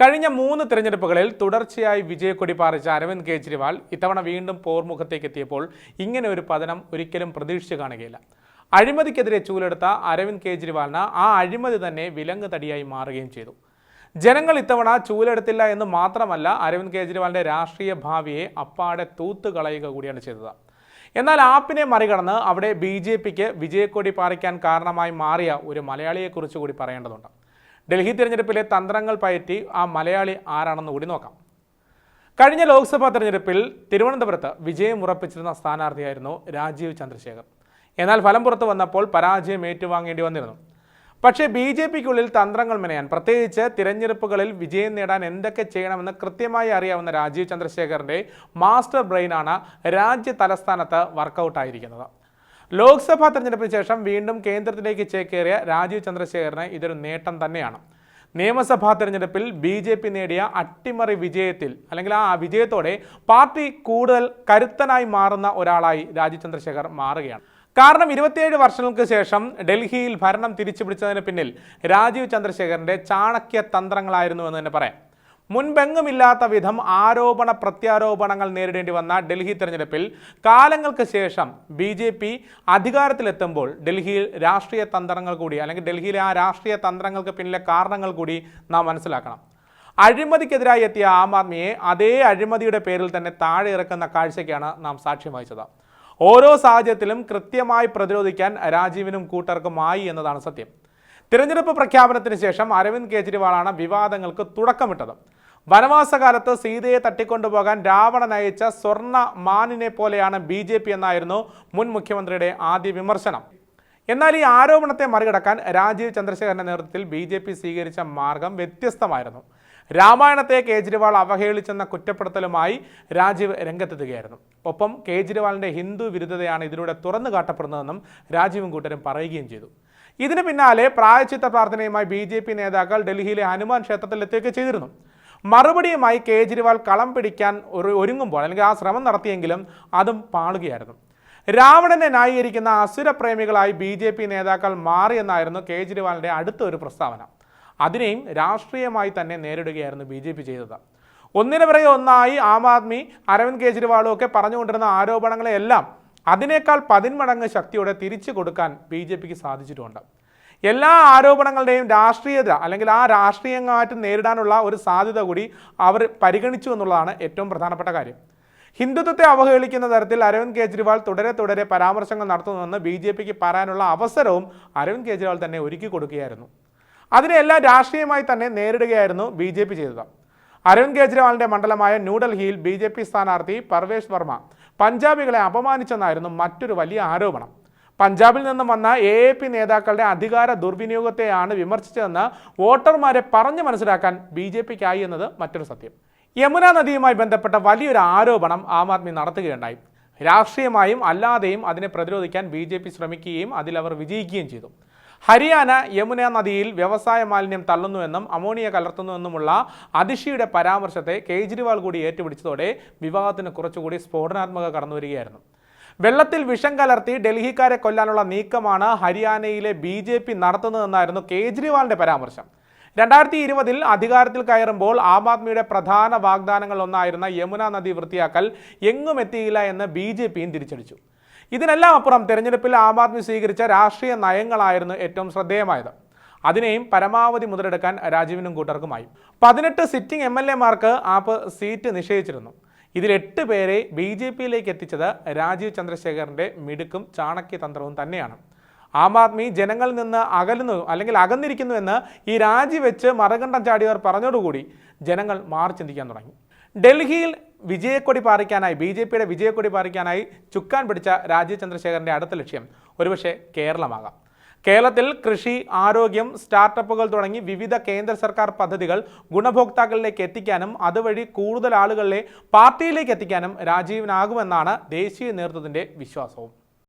കഴിഞ്ഞ മൂന്ന് തിരഞ്ഞെടുപ്പുകളിൽ തുടർച്ചയായി വിജയക്കൊടി പാറിച്ച അരവിന്ദ് കെജ്രിവാൾ ഇത്തവണ വീണ്ടും പോർമുഖത്തേക്ക് എത്തിയപ്പോൾ ഇങ്ങനെ ഒരു പതനം ഒരിക്കലും പ്രതീക്ഷിച്ചു കാണുകയില്ല. അഴിമതിക്കെതിരെ ചൂലെടുത്ത അരവിന്ദ് കെജ്രിവാളിന് ആ അഴിമതി തന്നെ വിലങ്ങ് തടിയായി മാറുകയും ചെയ്തു. ജനങ്ങൾ ഇത്തവണ ചൂലെടുത്തില്ല എന്ന് മാത്രമല്ല അരവിന്ദ് കെജ്രിവാളിന്റെ രാഷ്ട്രീയ ഭാവിയെ അപ്പാടെ തൂത്തുകളയുക കൂടിയാണ് ചെയ്തത്. എന്നാൽ ആപ്പിനെ മറികടന്ന് അവിടെ ബി ജെ പിക്ക് വിജയക്കൊടി പാറിക്കാൻ കാരണമായി മാറിയ ഒരു മലയാളിയെക്കുറിച്ച് കൂടി പറയേണ്ടതുണ്ട്. ഡൽഹി തിരഞ്ഞെടുപ്പിലെ തന്ത്രങ്ങൾ പയറ്റി ആ മലയാളി ആരാണെന്ന് കൂടി നോക്കാം. കഴിഞ്ഞ ലോക്സഭാ തെരഞ്ഞെടുപ്പിൽ തിരുവനന്തപുരത്ത് വിജയം ഉറപ്പിച്ചിരുന്ന സ്ഥാനാർത്ഥിയായിരുന്നു രാജീവ് ചന്ദ്രശേഖർ. എന്നാൽ ഫലം പുറത്തു വന്നപ്പോൾ പരാജയം ഏറ്റുവാങ്ങേണ്ടി വന്നിരുന്നു. പക്ഷേ ബി ജെ പിക്കുള്ളിൽ തന്ത്രങ്ങൾ മെനയാൻ പ്രത്യേകിച്ച് തിരഞ്ഞെടുപ്പുകളിൽ വിജയം നേടാൻ എന്തൊക്കെ ചെയ്യണമെന്ന് കൃത്യമായി അറിയാവുന്ന രാജീവ് ചന്ദ്രശേഖറിന്റെ മാസ്റ്റർ ബ്രെയിനാണ് രാജ്യ തലസ്ഥാനത്ത് വർക്കൗട്ടായിരിക്കുന്നത്. ലോക്സഭാ തെരഞ്ഞെടുപ്പിന് ശേഷം വീണ്ടും കേന്ദ്രത്തിലേക്ക് ചേക്കേറിയ രാജീവ് ചന്ദ്രശേഖരന് ഇതൊരു നേട്ടം തന്നെയാണ്. നിയമസഭാ തെരഞ്ഞെടുപ്പിൽ ബി ജെ പി നേടിയ അട്ടിമറി വിജയത്തിൽ അല്ലെങ്കിൽ ആ വിജയത്തോടെ പാർട്ടി കൂടുതൽ കരുത്തനായി മാറുന്ന ഒരാളായി രാജീവ് ചന്ദ്രശേഖർ മാറുകയാണ്. കാരണം ഇരുപത്തിയേഴ് വർഷങ്ങൾക്ക് ശേഷം ഡൽഹിയിൽ ഭരണം തിരിച്ചു തിരിച്ചുപിടിച്ചതിന് പിന്നിൽ രാജീവ് ചന്ദ്രശേഖറിന്റെ ചാണക്യ തന്ത്രങ്ങളായിരുന്നു എന്ന് തന്നെ പറയാം. മുൻപെങ്ങുമില്ലാത്ത വിധം ആരോപണ പ്രത്യാരോപണങ്ങൾ നേരിടേണ്ടി വന്ന ഡൽഹി തെരഞ്ഞെടുപ്പിൽ കാലങ്ങൾക്ക് ശേഷം ബി ജെ പി അധികാരത്തിലെത്തുമ്പോൾ ഡൽഹിയിൽ രാഷ്ട്രീയ തന്ത്രങ്ങൾ കൂടി അല്ലെങ്കിൽ ഡൽഹിയിലെ ആ രാഷ്ട്രീയ തന്ത്രങ്ങൾക്ക് പിന്നിലെ കാരണങ്ങൾ കൂടി നാം മനസ്സിലാക്കണം. അഴിമതിക്കെതിരായി എത്തിയ ആം ആദ്മിയെ അതേ അഴിമതിയുടെ പേരിൽ തന്നെ താഴെ ഇറക്കുന്ന കാഴ്ചയ്ക്കാണ് നാം സാക്ഷ്യം വഹിച്ചത്. ഓരോ സാഹചര്യത്തിലും കൃത്യമായി പ്രതിരോധിക്കാൻ രാജീവിനും കൂട്ടർക്കുമായി എന്നതാണ് സത്യം. തിരഞ്ഞെടുപ്പ് പ്രഖ്യാപനത്തിന് ശേഷം അരവിന്ദ് കെജ്രിവാളാണ് വിവാദങ്ങൾക്ക് തുടക്കമിട്ടത്. വനവാസകാലത്ത് സീതയെ തട്ടിക്കൊണ്ടുപോകാൻ രാവണൻ അയച്ച സ്വർണ മാനിനെ പോലെയാണ് ബി ജെ പി എന്നായിരുന്നു മുൻ മുഖ്യമന്ത്രിയുടെ ആദ്യ വിമർശനം. എന്നാൽ ഈ ആരോപണത്തെ മറികടക്കാൻ രാജീവ് ചന്ദ്രശേഖരന്റെ നേതൃത്വത്തിൽ ബി ജെ പി സ്വീകരിച്ച മാർഗം വ്യത്യസ്തമായിരുന്നു. രാമായണത്തെ കേജ്രിവാൾ അവഹേളിച്ചെന്ന കുറ്റപ്പെടുത്തലുമായി രാജീവ് രംഗത്തെത്തുകയായിരുന്നു. ഒപ്പം കേജ്രിവാളിന്റെ ഹിന്ദു വിരുദ്ധതയാണ് ഇതിലൂടെ തുറന്നു കാട്ടപ്പെടുന്നതെന്നും രാജീവും കൂട്ടരും പറയുകയും ചെയ്തു. ഇതിന് പിന്നാലെ പ്രായച്ചിത്ത പ്രാർത്ഥനയുമായി ബി നേതാക്കൾ ഡൽഹിയിലെ ഹനുമാൻ ക്ഷേത്രത്തിൽ എത്തുകയൊക്കെ ചെയ്തിരുന്നു. മറുപടിയുമായി കേജ്രിവാൾ കളം പിടിക്കാൻ ഒരു ഒരുങ്ങുമ്പോൾ അല്ലെങ്കിൽ ആ ശ്രമം നടത്തിയെങ്കിലും അതും പാളുകയായിരുന്നു. രാവണനെ ന്യായീകരിക്കുന്ന അസുരപ്രേമികളായി ബി ജെ പി നേതാക്കൾ മാറിയെന്നായിരുന്നു കേജ്രിവാളിന്റെ അടുത്ത ഒരു പ്രസ്താവന. അതിനെയും രാഷ്ട്രീയമായി തന്നെ നേരിടുകയായിരുന്നു ബി ജെ പി ചെയ്തത്. ഒന്നിനു പിറകെ ഒന്നായി ആം ആദ്മി അരവിന്ദ് കെജ്രിവാളും ഒക്കെ പറഞ്ഞുകൊണ്ടിരുന്ന ആരോപണങ്ങളെയെല്ലാം അതിനേക്കാൾ പതിന്മടങ്ങ് ശക്തിയോടെ തിരിച്ചു കൊടുക്കാൻ ബി ജെ പിക്ക് സാധിച്ചിട്ടുണ്ട്. എല്ലാ ആരോപണങ്ങളുടെയും രാഷ്ട്രീയത അല്ലെങ്കിൽ ആ രാഷ്ട്രീയമായിട്ട് നേരിടാനുള്ള ഒരു സാധ്യത കൂടി അവർ പരിഗണിച്ചു എന്നുള്ളതാണ് ഏറ്റവും പ്രധാനപ്പെട്ട കാര്യം. ഹിന്ദുത്വത്തെ അവഹേളിക്കുന്ന തരത്തിൽ അരവിന്ദ് കെജ്രിവാൾ തുടരെ തുടരെ പരാമർശങ്ങൾ നടത്തുന്നുവെന്ന് ബി ജെ പിക്ക് പറയാനുള്ള അവസരവും അരവിന്ദ് കെജ്രിവാൾ തന്നെ ഒരുക്കി കൊടുക്കുകയായിരുന്നു. അതിനെല്ലാം രാഷ്ട്രീയമായി തന്നെ നേരിടുകയായിരുന്നു ബി ജെ പി ചെയ്തത്. അരവിന്ദ് കെജ്രിവാളിന്റെ മണ്ഡലമായ ന്യൂഡൽഹിയിൽ ബി ജെ പി സ്ഥാനാർത്ഥി പർവേഷ് വർമ്മ പഞ്ചാബികളെ അപമാനിച്ചെന്നായിരുന്നു മറ്റൊരു വലിയ ആരോപണം. പഞ്ചാബിൽ നിന്നും വന്ന എ എ പി നേതാക്കളുടെ അധികാര ദുർവിനിയോഗത്തെയാണ് വിമർശിച്ചതെന്ന് വോട്ടർമാരെ പറഞ്ഞു മനസ്സിലാക്കാൻ ബി ജെ പിക്കായി എന്നത് മറ്റൊരു സത്യം. യമുന നദിയുമായി ബന്ധപ്പെട്ട വലിയൊരു ആരോപണം ആം ആദ്മി നടത്തുകയുണ്ടായി. രാഷ്ട്രീയമായും അല്ലാതെയും അതിനെ പ്രതിരോധിക്കാൻ ബി ജെ പി ശ്രമിക്കുകയും അതിൽ അവർ വിജയിക്കുകയും ചെയ്തു. ഹരിയാന യമുന നദിയിൽ വ്യവസായ മാലിന്യം തള്ളുന്നുവെന്നും അമോണിയ കലർത്തുന്നുവെന്നുമുള്ള അതിഷിയുടെ പരാമർശത്തെ കേജ്രിവാൾ കൂടി ഏറ്റുപിടിച്ചതോടെ വിവാദത്തിന് കുറച്ചുകൂടി സ്ഫോടനാത്മക കടന്നുവരികയായിരുന്നു. വെള്ളത്തിൽ വിഷം കലർത്തി ഡൽഹിക്കാരെ കൊല്ലാനുള്ള നീക്കമാണ് ഹരിയാനയിലെ ബി ജെ പി നടത്തുന്നതെന്നായിരുന്നു കേജ്രിവാളിന്റെ പരാമർശം. രണ്ടായിരത്തി ഇരുപതിൽ അധികാരത്തിൽ കയറുമ്പോൾ ആം ആദ്മിയുടെ പ്രധാന വാഗ്ദാനങ്ങൾ ഒന്നായിരുന്ന യമുന നദി വൃത്തിയാക്കൽ എങ്ങും എത്തിയില്ല എന്ന് ബി ജെ പിയും തിരിച്ചടിച്ചു. ഇതിനെല്ലാം അപ്പുറം തെരഞ്ഞെടുപ്പിൽ ആം ആദ്മി സ്വീകരിച്ച രാഷ്ട്രീയ നയങ്ങളായിരുന്നു ഏറ്റവും ശ്രദ്ധേയമായത്. അതിനെയും പരമാവധി മുതലെടുക്കാൻ രാജീവിനും കൂട്ടർക്കുമായി. പതിനെട്ട് സിറ്റിംഗ് എം എൽ എമാർക്ക് ആപ്പ് സീറ്റ് നിഷേധിച്ചിരുന്നു. ഇതിൽ എട്ട് പേരെ ബി ജെ പിയിലേക്ക് എത്തിച്ചത് രാജീവ് ചന്ദ്രശേഖറിന്റെ മിടുക്കും ചാണക്യതന്ത്രവും തന്നെയാണ്. ആം ആദ്മി ജനങ്ങളിൽ നിന്ന് അകലുന്നു അല്ലെങ്കിൽ അകന്നിരിക്കുന്നു എന്ന് ഈ രാജിവെച്ച് മറുകണ്ഠം ചാടിയവർ പറഞ്ഞതോടുകൂടി ജനങ്ങൾ മാറി ചിന്തിക്കാൻ തുടങ്ങി. ഡൽഹിയിൽ വിജയക്കൊടി പാറിക്കാനായി ബി ജെ പിയുടെ വിജയക്കൊടി പാറിക്കാനായി ചുക്കാൻ പിടിച്ച രാജീവ് ചന്ദ്രശേഖരന്റെ അടുത്ത ലക്ഷ്യം ഒരുപക്ഷെ കേരളമാകാം. കേരളത്തിൽ കൃഷി ആരോഗ്യം സ്റ്റാർട്ടപ്പുകൾ തുടങ്ങി വിവിധ കേന്ദ്ര സർക്കാർ പദ്ധതികൾ ഗുണഭോക്താക്കളിലേക്ക് എത്തിക്കാനും അതുവഴി കൂടുതൽ ആളുകളെ പാർട്ടിയിലേക്ക് എത്തിക്കാനും രാജീവിനാകുമെന്നാണ് ദേശീയ നേതൃത്വത്തിന്റെ വിശ്വാസവും.